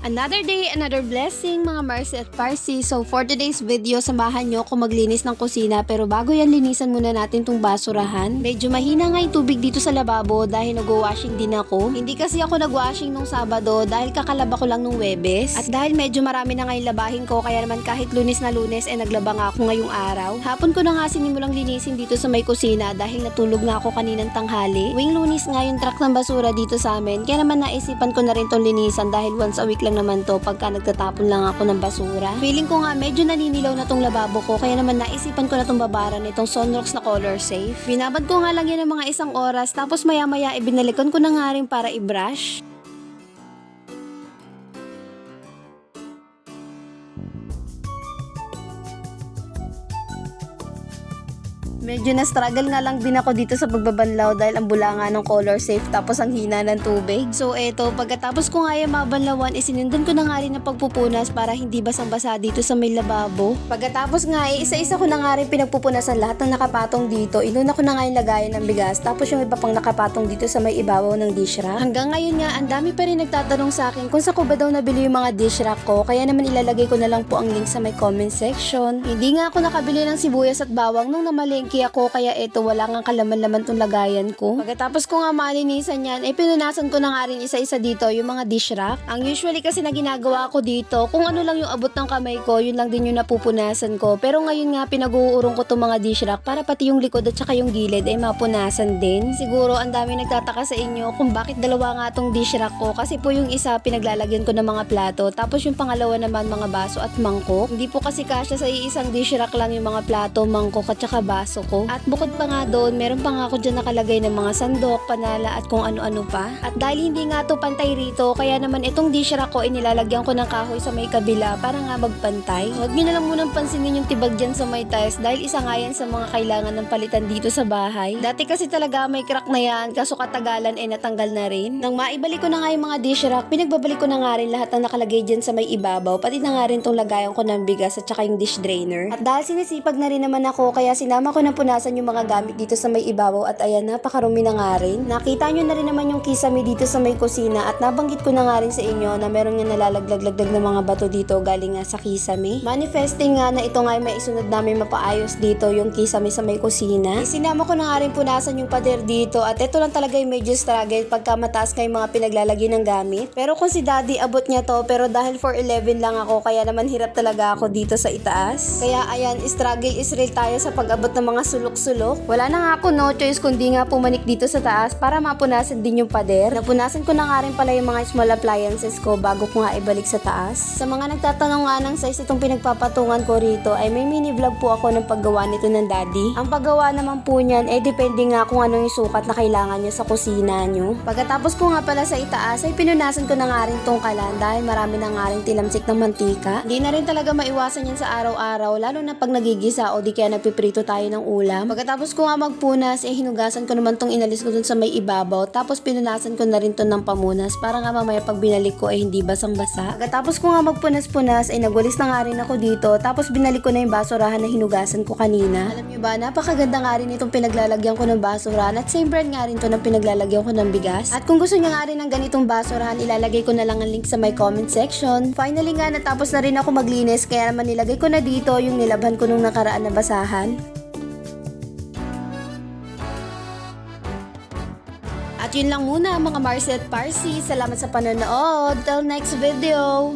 Another day, another blessing mga Marcy at Parsi. So for today's video, samahan nyo ako maglinis ng kusina. Pero bago yan, linisan muna natin tong basurahan. Medyo mahina nga yung tubig dito sa lababo dahil nag-washing din ako. Hindi kasi ako nag-washing nung Sabado dahil kakalaba ko lang nung Webes. At dahil medyo marami na ngayon labahin ko, kaya naman kahit lunes na lunes, eh naglaba nga ako ngayong araw. Hapon ko na nga sinimulang linisin dito sa may kusina dahil natulog na ako kaninang tanghali. Wing lunis nga yung truck ng basura dito sa amin. Kaya naman naisipan ko na rin tong linisan dahil once a week lang naman to pagka nagtatapon lang ako ng basura. Feeling ko nga medyo naninilaw na tong lababo ko kaya naman naisipan ko na tong babaran itong Sunrox na color safe. Binabad ko nga lang yan ng mga isang oras tapos maya maya ibinalikan ko na nga rin para i-brush. Medyo na-struggle nga lang din ako dito sa pagbabanlaw dahil ang bula nga ng color safe tapos ang hina ng tubig. So eto, pagkatapos ko nga yung mabanlawan, isinindan ko na nga rin ng pagpupunas para hindi basang-basa dito sa may lababo. Pagkatapos nga, eh, isa-isa ko na nga rin pinagpupunasan lahat ng nakapatong dito. Inuna ko na nga yung lagayan ng bigas tapos yung iba pang nakapatong dito sa may ibabaw ng dish rack. Hanggang ngayon nga, ang dami pa rin nagtatanong sa akin kung sa ko ba daw nabili yung mga dish rack ko. Kaya naman ilalagay ko na lang po ang link sa may comment section. Hindi nga ako nakabili ng sibuyas at bawang nung namalengke ako kaya eto wala nga kalaman-laman tong lagayan ko. Pagkatapos ko nga malinisan yan, eh pinunasan ko na nga rin isa-isa dito yung mga dish rack. Ang usually kasi na ginagawa ko dito, kung ano lang yung abot ng kamay ko, yun lang din yung napupunasan ko. Pero ngayon nga pinag-uurong ko tong mga dish rack para pati yung likod at saka yung gilid ay mapunasan din. Siguro ang dami nagtataka sa inyo kung bakit dalawa nga tong dish rack ko kasi po yung isa pinaglalagyan ko ng mga plato tapos yung pangalawa naman mga baso at mangkok. Hindi po kasi kasya sa iisang dish rack lang yung mga plato, mangkok at saka baso ko. At bukod pa nga doon, meron pa nga ako dyan nakalagay ng mga sandok, panala at kung ano-ano pa. At dahil hindi nga to pantay rito, kaya naman itong dish rack ko inilalagyan ko ng kahoy sa may kabila para nga magpantay. Huwag nyo na lang munang pansinin yung tibag dyan sa may tiles dahil isa nga yan sa mga kailangan ng palitan dito sa bahay. Dati kasi talaga may crack na yan, kaso katagalan ay natanggal na rin. Nang maibalik ko na nga yung mga dish rack, pinagbabalik ko na nga rin lahat ng nakalagay dyan sa may ibabaw, pati na nga rin tong lagayan ko ng bigas at saka yung dish drainer. At dahil sinisipag na rin naman ako, kaya sinama ko na punasan yung mga gamit dito sa may ibabaw at ayan, napakarumi na nga rin. Nakita nyo na rin naman yung kisame dito sa may kusina at nabanggit ko na nga rin sa inyo na meron nga nalalaglag-lagdag ng mga bato dito galing nga sa kisame. Manifesting nga na ito nga ay maisunod namin mapaayos dito yung kisame sa may kusina. Sinama ko na nga rin punasan yung pader dito at ito lang talaga yung medyo struggle pagka mataas kayo mga pinaglalagay ng gamit. Pero kung si daddy abot niya to pero dahil 4'11 lang ako kaya naman hirap talaga ako dito sa itaas. Kaya ayan, struggle is real tayo sa pag-abot ng mga sulok-sulok. Wala na nga ako no choice kundi nga pumanik dito sa taas para mapunasan din yung pader. Napunasan ko na nga rin pala yung mga small appliances ko bago ko nga ibalik sa taas. Sa mga nagtatanong nga ng size itong pinagpapatungan ko rito ay may mini vlog po ako ng paggawa nito ng daddy. Ang paggawa naman po niyan eh depende nga kung anong yung sukat na kailangan nyo sa kusina nyo. Pagkatapos ko nga pala sa itaas ay pinunasan ko na nga rin tong kalan dahil marami na nga rin tilamsik ng mantika. Hindi na rin talaga maiwasan yan sa araw-araw lalo na pag nagigisa o di kaya nagpiprito tayo ng ulam. Pagkatapos ko nga magpunas eh hinugasan ko naman tong inalis ko dun sa may ibabaw tapos pinunasan ko na rin to ng pamunas para nga mamaya pag binalik ko ay hindi basang-basa. Pagkatapos ko nga magpunas-punas ay nagwalis na nga rin ako dito tapos binalik ko na yung basurahan na hinugasan ko kanina. Alam niyo ba, napakaganda nga rin itong pinaglalagyan ko ng basurahan at same brand nga rin to ng pinaglalagyan ko ng bigas. At kung gusto niya nga rin ng ganitong basurahan, ilalagay ko na lang ang link sa my comment section. Finally nga, natapos na rin ako maglinis kaya naman nilagay ko na dito yung nilabhan ko nung nakaraan na basahan. At yun lang muna mga Marcy at Parsi. Salamat sa panonood. Till next video!